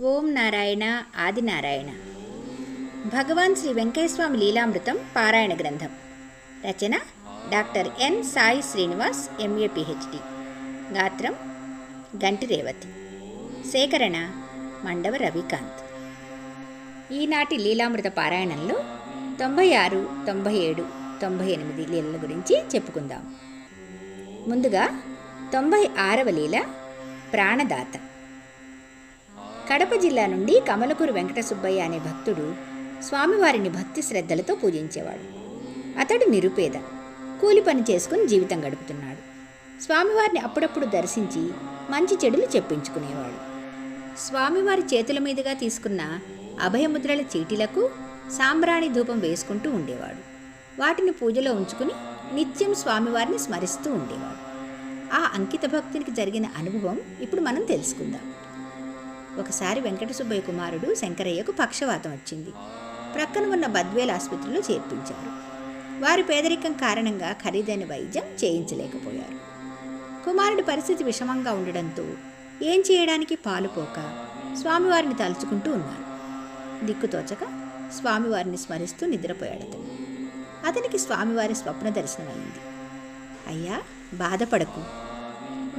ఓం నారాయణ ఆదినారాయణ భగవాన్ శ్రీ వెంకటస్వామి లీలామృతం పారాయణ గ్రంథం. రచన doctor N Sai Srinivas MA PhD. గాత్రం గంటి రేవతి. సేకరణ మండవ రవికాంత్. ఈనాటి లీలామృత పారాయణంలో తొంభై ఆరు తొంభై ఏడు తొంభై ఎనిమిది లీలల గురించి చెప్పుకుందాం. ముందుగా తొంభై ఆరవ లీల ప్రాణదాత. కడప జిల్లా నుండి కమలకూరు వెంకట సుబ్బయ్య అనే భక్తుడు స్వామివారిని భక్తి శ్రద్ధలతో పూజించేవాడు. అతడు నిరుపేద కూలి పని చేసుకుని జీవితం గడుపుతున్నాడు. స్వామివారిని అప్పుడప్పుడు దర్శించి మంచి చెడులు చెప్పించుకునేవాడు. స్వామివారి చేతుల మీదుగా తీసుకున్న అభయముద్రల చీటీలకు సాంబ్రాణి ధూపం వేసుకుంటూ ఉండేవాడు. వాటిని పూజలో ఉంచుకుని నిత్యం స్వామివారిని స్మరిస్తూ ఉండేవాడు. ఆ అంకిత భక్తునికి జరిగిన అనుభవం ఇప్పుడు మనం తెలుసుకుందాం. ఒకసారి వెంకట సుబ్బయ్య కుమారుడు శంకరయ్యకు పక్షవాతం వచ్చింది. ప్రక్కన ఉన్న బద్వేల్ ఆసుపత్రిలో చేర్పించారు. వారి పేదరికం కారణంగా ఖరీదైన వైద్యం చేయించలేకపోయారు. కుమారుడి పరిస్థితి విషమంగా ఉండడంతో ఏం చేయడానికి పాలుపోక స్వామివారిని తలుచుకుంటూ ఉన్నారు. దిక్కుతోచక స్వామివారిని స్మరిస్తూ నిద్రపోయాడు అతను. అతనికి స్వామివారి స్వప్న దర్శనమైంది. అయ్యా బాధపడకు.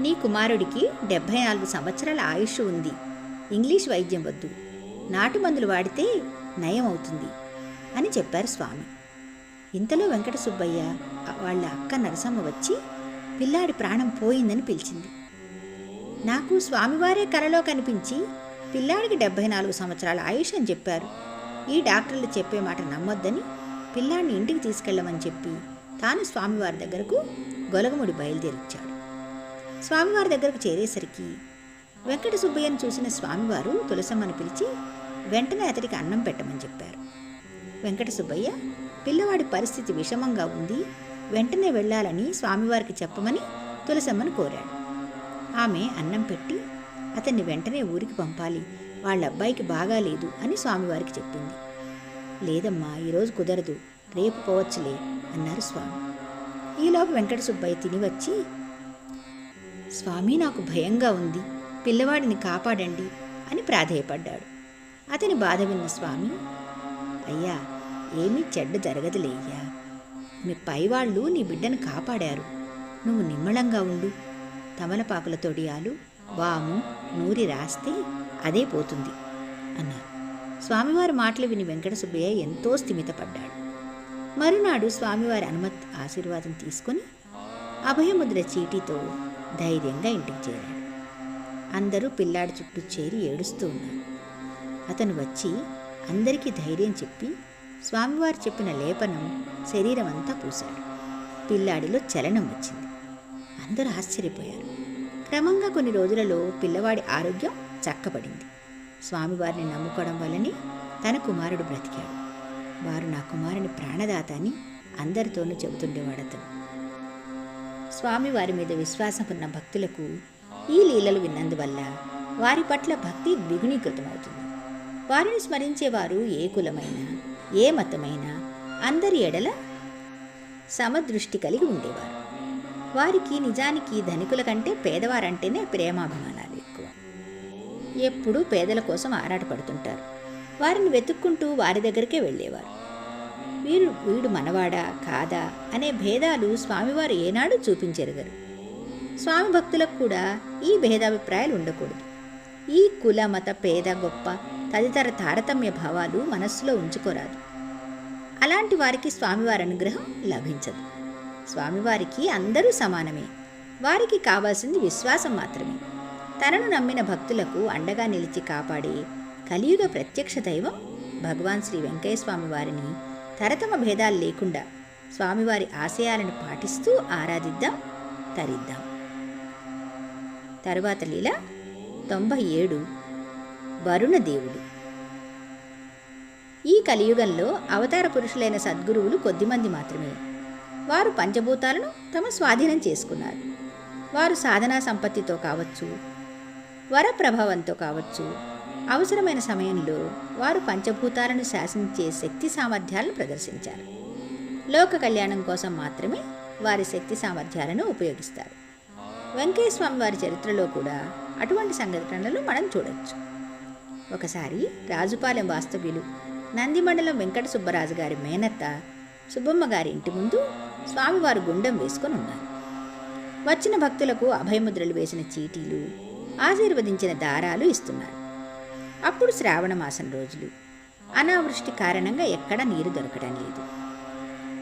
నీ కుమారుడికి డెబ్భై నాలుగు సంవత్సరాల ఆయుష్ ఉంది. ఇంగ్లీష్ వైద్యం వద్దు. నాటు మందులు వాడితే నయం అవుతుంది అని చెప్పారు స్వామి. ఇంతలో వెంకట సుబ్బయ్య వాళ్ళ అక్క నరసమ్మ వచ్చి పిల్లాడి ప్రాణం పోయిందని పిలిచింది. నాకు స్వామివారే కలలో కనిపించి పిల్లాడికి డెబ్బై నాలుగు సంవత్సరాల ఆయుష్ అని చెప్పారు. ఈ డాక్టర్లు చెప్పే మాట నమ్మొద్దని పిల్లాడిని ఇంటికి తీసుకెళ్ళమని చెప్పి తాను స్వామివారి దగ్గరకు గొలగముడి బయలుదేరిచ్చాడు. స్వామివారి దగ్గరకు చేరేసరికి వెంకట సుబ్బయ్యను చూసిన స్వామివారు తులసమ్మని పిలిచి వెంటనే అతడికి అన్నం పెట్టమని చెప్పారు. వెంకట సుబ్బయ్య పిల్లవాడి పరిస్థితి విషమంగా ఉంది వెంటనే వెళ్ళాలని స్వామివారికి చెప్పమని తులసమ్మను కోరాడు. ఆమె అన్నం పెట్టి అతన్ని వెంటనే ఊరికి పంపాలి వాళ్ళ అబ్బాయికి బాగాలేదు అని స్వామివారికి చెప్పింది. లేదమ్మా ఈరోజు కుదరదు రేపు పోవచ్చులే అన్నారు స్వామి. ఈలోపు వెంకట సుబ్బయ్య తిని వచ్చి స్వామి నాకు భయంగా ఉంది పిల్లవాడిని కాపాడండి అని ప్రాధేయపడ్డాడు. అతని బాధ విన్న స్వామి అయ్యా ఏమీ చెడ్డ జరగదులేయ్యా మీ పైవాళ్ళు నీ బిడ్డను కాపాడారు. నువ్వు నిమ్మళంగా ఉండు. తమలపాకుల తొడియాలు వాము నూరి రాస్తే అదే పోతుంది అన్నారు. స్వామివారి మాటలు విని వెంకటసుబ్బయ్య ఎంతో స్థిమితపడ్డాడు. మరునాడు స్వామివారి అనుమతి ఆశీర్వాదం తీసుకుని అభయముద్ర చీటీతో ధైర్యంగా ఇంటికి చేరాడు. అందరూ పిల్లాడి చుట్టూ చేరి ఏడుస్తూ ఉన్నారు. అతను వచ్చి అందరికీ ధైర్యం చెప్పి స్వామివారు చెప్పిన లేపనం శరీరం అంతా పూశాడు. పిల్లాడిలో చలనం వచ్చింది. అందరూ ఆశ్చర్యపోయారు. క్రమంగా కొన్ని రోజులలో పిల్లవాడి ఆరోగ్యం చక్కబడింది. స్వామివారిని నమ్ముకోవడం వల్లనే తన కుమారుడు బ్రతికాడు. వారు నా కుమారుని ప్రాణదాత అని అందరితోనూ చెబుతుండేవాడు స్వామివారి మీద విశ్వాసం ఉన్న భక్తులకు ఈ లీలలు విన్నందువల్ల వారి పట్ల భక్తి ద్విగుణీకృతమవుతుంది. వారిని స్మరించేవారు ఏ కులమైనా ఏ మతమైనా అందరి ఎడల సమదృష్టి కలిగి ఉండేవారు. వారికి నిజానికి ధనికుల కంటే పేదవారంటేనే ప్రేమాభిమానాలు ఎక్కువ. ఎప్పుడూ పేదల కోసం ఆరాటపడుతుంటారు. వారిని వెతుక్కుంటూ వారి దగ్గరికే వెళ్ళేవారు. వీరు వీడు మనవాడా కాదా అనే భేదాలు స్వామివారు ఏనాడు చూపించెరగరు. స్వామి భక్తులకు కూడా ఈ భేదాభిప్రాయాలు ఉండకూడదు. ఈ కుల మత పేద గొప్ప తదితర తారతమ్య భావాలు మనస్సులో ఉంచుకోరాదు. అలాంటి వారికి స్వామివారి అనుగ్రహం లభించదు. స్వామివారికి అందరూ సమానమే. వారికి కావాల్సింది విశ్వాసం మాత్రమే. తనను నమ్మిన భక్తులకు అండగా నిలిచి కాపాడే కలియుగ ప్రత్యక్ష దైవం భగవాన్ శ్రీ వెంకయ్య స్వామి వారిని తరతమ భేదాలు లేకుండా స్వామివారి ఆశయాలను పాటిస్తూ ఆరాధిద్దాం తరిద్దాం. తరువాత లీల తొంభై ఏడు వరుణదేవుడు. ఈ కలియుగంలో అవతార పురుషులైన సద్గురువులు కొద్దిమంది మాత్రమే. వారు పంచభూతాలను తమ స్వాధీనం చేసుకున్నారు. వారు సాధనా సంపత్తితో కావచ్చు వరప్రభావంతో కావచ్చు అవసరమైన సమయంలో వారు పంచభూతాలను శాసించే శక్తి సామర్థ్యాలను ప్రదర్శించారు. లోక కళ్యాణం కోసం మాత్రమే వారి శక్తి సామర్థ్యాలను ఉపయోగిస్తారు. వెంకయ్య స్వామి వారి చరిత్రలో కూడా అటువంటి సంఘటనలు మనం చూడొచ్చు. ఒకసారి రాజుపాలెం వాస్తవ్యులు నందిమండలం వెంకట సుబ్బరాజు గారి మేనత్త సుబ్బమ్మ గారి ఇంటి ముందు స్వామివారు గుండం వేసుకొని ఉన్నారు. వచ్చిన భక్తులకు అభయముద్రలు వేసిన చీటీలు ఆశీర్వదించిన దారాలు ఇస్తున్నారు. అప్పుడు శ్రావణ మాసం రోజులు. అనావృష్టి కారణంగా ఎక్కడ నీరు దొరకడం లేదు.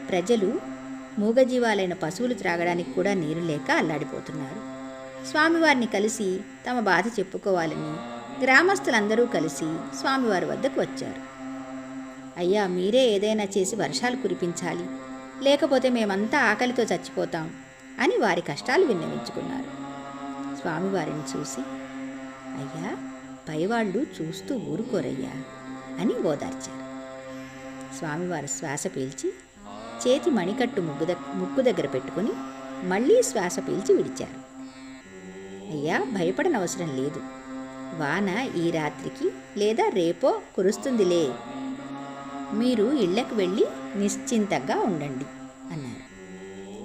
ప్రజలు మూగజీవాలైన పశువులు త్రాగడానికి కూడా నీరు లేక అల్లాడిపోతున్నారు. స్వామివారిని కలిసి తమ బాధ చెప్పుకోవాలని గ్రామస్తులందరూ కలిసి స్వామివారి వద్దకు వచ్చారు. అయ్యా మీరే ఏదైనా చేసి వర్షాలు కురిపించాలి లేకపోతే మేమంతా ఆకలితో చచ్చిపోతాం అని వారి కష్టాలు విన్నవించుకున్నారు. స్వామివారిని చూసి అయ్యా పైవాళ్ళు చూస్తూ ఊరుకోరయ్యా అని ఓదార్చారు. స్వామివారు శ్వాస పీల్చి చేతి మణికట్టు ముగ్గు దగ్ ముక్కు దగ్గర పెట్టుకుని మళ్ళీ శ్వాస పీల్చి విడిచారు. అయ్యా భయపడనవసరం లేదు. వాన ఈ రాత్రికి లేదా రేపో కురుస్తుందిలే. మీరు ఇళ్ళకు వెళ్ళి నిశ్చింతగా ఉండండి అన్నారు.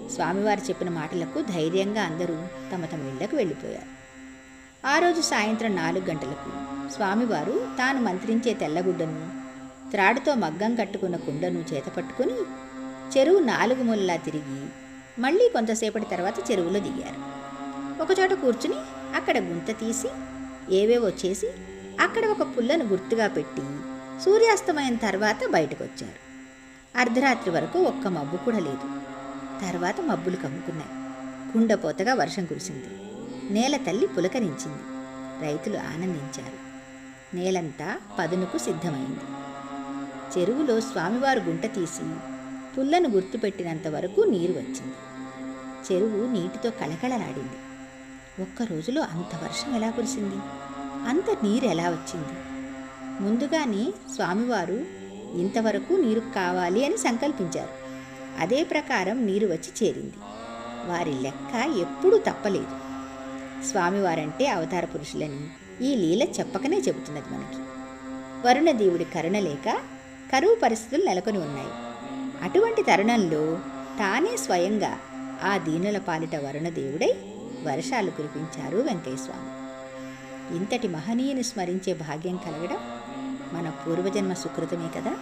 స్వామివారు చెప్పిన మాటలకు ధైర్యంగా అందరూ తమ తమ ఇళ్ళకు వెళ్ళిపోయారు. ఆ రోజు సాయంత్రం నాలుగు గంటలకు స్వామివారు తాను మంత్రించే తెల్లగుడ్డను త్రాడుతో మగ్గం కట్టుకున్న కుండను చేతపట్టుకుని చెరువు నాలుగు ముల్లా తిరిగి మళ్ళీ కొంతసేపటి తర్వాత చెరువులో దిగారు. ఒకచోట కూర్చుని అక్కడ గుంత తీసి ఏవేవో చేసి అక్కడ ఒక పుల్లను గుర్తుగా పెట్టి సూర్యాస్తమయం తర్వాత బయటకు వచ్చారు అర్ధరాత్రి వరకు ఒక్క మబ్బు కూడా లేదు. తర్వాత మబ్బులు కమ్ముకున్నాయి. కుండపోతగా వర్షం కురిసింది. నేల తల్లి పులకరించింది. రైతులు ఆనందించారు. నేలంతా పదునుకు సిద్ధమైంది. చెరువులో స్వామివారు గుంట తీసి పుల్లను గుర్తుపెట్టినంత వరకు నీరు వచ్చింది. చెరువు నీటితో కళకళలాడింది. ఒక్క రోజులో అంత వర్షం ఎలా కురిసింది? అంత నీరు ఎలా వచ్చింది? ముందుగానే స్వామివారు ఇంతవరకు నీరు కావాలి అని సంకల్పించారు. అదే ప్రకారం నీరు వచ్చి చేరింది. వారి లెక్క ఎప్పుడూ తప్పలేదు. స్వామివారంటే అవతార పురుషులని ఈ లీల చెప్పకనే చెబుతున్నది మనకి. వరుణదేవుడి కరుణ లేక కరువు పరిస్థితులు నెలకొని ఉన్నాయి. అటువంటి తరుణంలో తానే స్వయంగా ఆ దీనుల పాలిట వరుణదేవుడై వర్షాలు కురిపించారు వెంకయ్యస్వామి ఇంతటి మహనీయుని స్మరించే భాగ్యం కలగడం మన పూర్వజన్మ సుకృతమే కదా?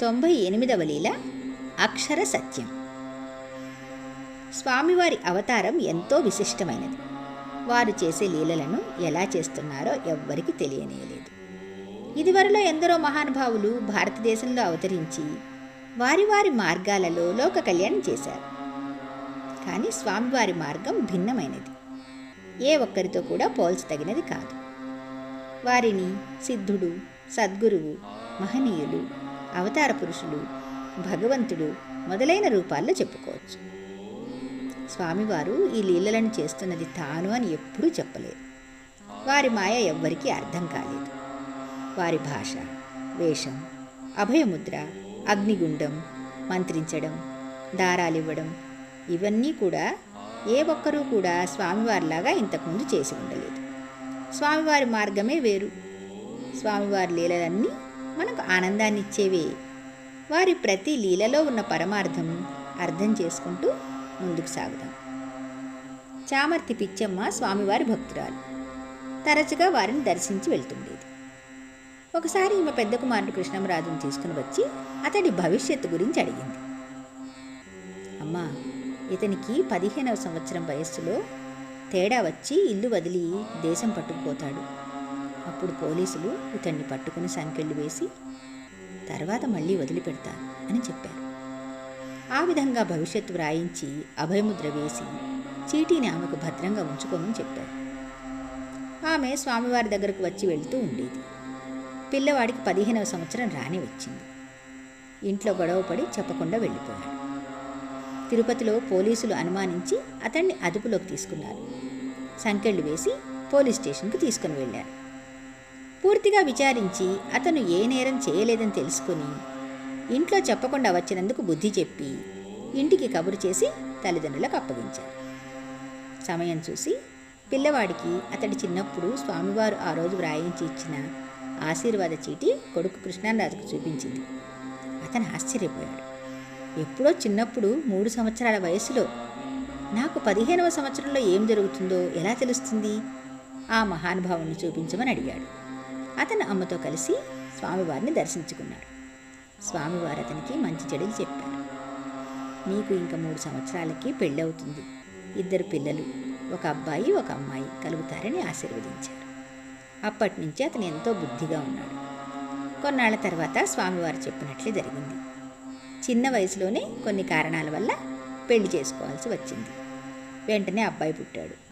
తొంభై ఎనిమిదవ లీల అక్షర సత్యం. స్వామివారి అవతారం ఎంతో విశిష్టమైనది. వారు చేసే లీలలను ఎలా చేస్తున్నారో ఎవ్వరికి తెలియనేయలేదు ఇదివరలో ఎందరో మహానుభావులు భారతదేశంలో అవతరించి వారి వారి మార్గాలలో లోక కళ్యాణం చేశారు. కానీ స్వామివారి మార్గం భిన్నమైనది. ఏ ఒక్కరితో కూడా పోల్చదగినది కాదు. వారిని సిద్ధుడు సద్గురువు మహనీయులు అవతార పురుషులు భగవంతుడు మొదలైన రూపాల్లో చెప్పుకోవచ్చు. స్వామివారు ఈ లీలలను చేస్తున్నది తాను అని ఎప్పుడూ చెప్పలేదు. వారి మాయ ఎవ్వరికీ అర్థం కాలేదు. వారి భాష వేషం అభయముద్ర అగ్నిగుండం మంత్రించడం దారాలివ్వడం ఇవన్నీ కూడా ఏ ఒక్కరూ కూడా స్వామివారిలాగా ఇంతకుముందు చేసి ఉండలేదు. స్వామివారి మార్గమే వేరు. స్వామివారి లీలలన్నీ మనకు ఆనందాన్ని ఇచ్చేవే వారి ప్రతి లీలలో ఉన్న పరమార్థం అర్థం చేసుకుంటూ ముందుకు సాగుదాం. చామర్తి పిచ్చమ్మ స్వామివారి భక్తురాలు. తరచుగా వారిని దర్శించి వెళ్తుండేది. ఒకసారి ఈమె పెద్ద కుమారుడు కృష్ణమరాజును తీసుకుని వచ్చి అతడి భవిష్యత్తు గురించి అడిగింది. అమ్మా ఇతనికి పదిహేనవ సంవత్సరం వయస్సులో తేడా వచ్చి ఇల్లు వదిలి దేశం పట్టుకుపోతాడు. అప్పుడు పోలీసులు ఇతన్ని పట్టుకుని సంకెళ్ళు వేసి తర్వాత మళ్ళీ వదిలిపెడతారు అని చెప్పారు. ఆ విధంగా భవిష్యత్తు వ్రాయించి అభయముద్ర వేసి చీటీని ఆమెకు భద్రంగా ఉంచుకోమని చెప్పారు. ఆమె స్వామివారి దగ్గరకు వచ్చి వెళ్తూ ఉండేది. పిల్లవాడికి పదిహేనవ సంవత్సరం రాని వచ్చింది. ఇంట్లో గొడవపడి చెప్పకుండా వెళ్ళిపోయాడు. తిరుపతిలో పోలీసులు అనుమానించి అతన్ని అదుపులోకి తీసుకున్నారు. సంకెళ్ళు వేసి పోలీస్ స్టేషన్కు తీసుకుని వెళ్ళారు. పూర్తిగా విచారించి అతను ఏ నేరం చేయలేదని తెలుసుకుని ఇంట్లో చెప్పకుండా వచ్చినందుకు బుద్ధి చెప్పి ఇంటికి కబురు చేసి తల్లిదండ్రులకు అప్పగించారు. సమయం చూసి పిల్లవాడికి అతడి చిన్నప్పుడు స్వామివారు ఆ రోజు వ్రాయించి ఇచ్చిన ఆశీర్వాద చీటి కొడుకు కృష్ణరాజుకు చూపించింది. అతను ఆశ్చర్యపోయాడు. ఎప్పుడో చిన్నప్పుడు మూడు సంవత్సరాల వయసులో నాకు పదిహేనవ సంవత్సరంలో ఏం జరుగుతుందో ఎలా తెలుస్తుంది? ఆ మహానుభావుని చూపించమని అడిగాడు. అతను అమ్మతో కలిసి స్వామివారిని దర్శించుకున్నాడు. స్వామివారు అతనికి మంచి చెడులు చెప్పారు. నీకు ఇంకా మూడు సంవత్సరాలకి పెళ్ళవుతుంది. ఇద్దరు పిల్లలు ఒక అబ్బాయి ఒక అమ్మాయి కలుగుతారని ఆశీర్వదించారు. అప్పటి నుంచి అతను ఎంతో బుద్ధిగా ఉన్నాడు. కొన్నాళ్ళ తర్వాత స్వామివారు చెప్పినట్లే జరిగింది. చిన్న వయసులోనే కొన్ని కారణాల వల్ల పెళ్ళి చేసుకోవాల్సి వచ్చింది. వెంటనే అబ్బాయి పుట్టాడు.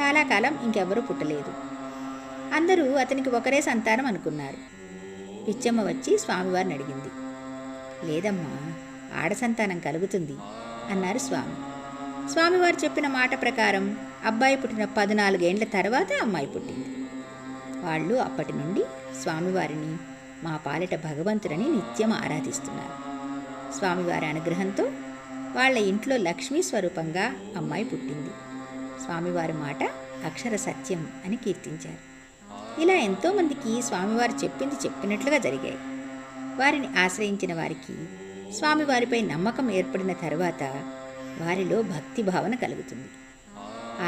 చాలా కాలం ఇంకెవరూ పుట్టలేదు. అందరూ అతనికి ఒకరే సంతానం అనుకున్నారు. పిచ్చమ్మ వచ్చి స్వామివారిని అడిగింది. లేదమ్మా ఆడ సంతానం కలుగుతుంది అన్నారు స్వామి. స్వామివారు చెప్పిన మాట ప్రకారం అబ్బాయి పుట్టిన పద్నాలుగేండ్ల తర్వాత అమ్మాయి పుట్టింది. వాళ్ళు అప్పటి నుండి స్వామివారిని మా పాలిట భగవంతుడని నిత్యం ఆరాధిస్తున్నారు. స్వామివారి అనుగ్రహంతో వాళ్ళ ఇంట్లో లక్ష్మీ స్వరూపంగా అమ్మాయి పుట్టింది. స్వామివారి మాట అక్షర సత్యం అని కీర్తించారు. ఇలా ఎంతోమందికి స్వామివారు చెప్పింది చెప్పినట్లుగా జరిగాయి. వారిని ఆశ్రయించిన వారికి స్వామివారిపై నమ్మకం ఏర్పడిన తర్వాత వారిలో భక్తి భావన కలుగుతుంది.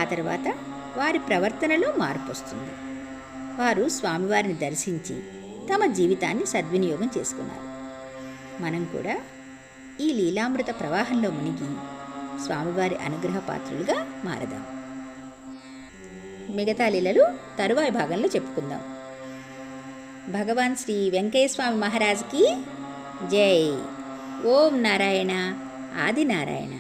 ఆ తర్వాత వారి ప్రవర్తనలో మార్పు వస్తుంది వారు స్వామివారిని దర్శించి తమ జీవితాన్ని సద్వినియోగం చేసుకున్నారు. మనం కూడా ఈ లీలామృత ప్రవాహంలో మునిగి స్వామివారి అనుగ్రహ పాత్రులుగా మారదాం. మిగతా లీలలు తరువాయి భాగంలో చెప్పుకుందాం. భగవాన్ శ్రీ వెంకయ్యస్వామి మహారాజ్కి జై. ఓం నారాయణ ఆది నారాయణ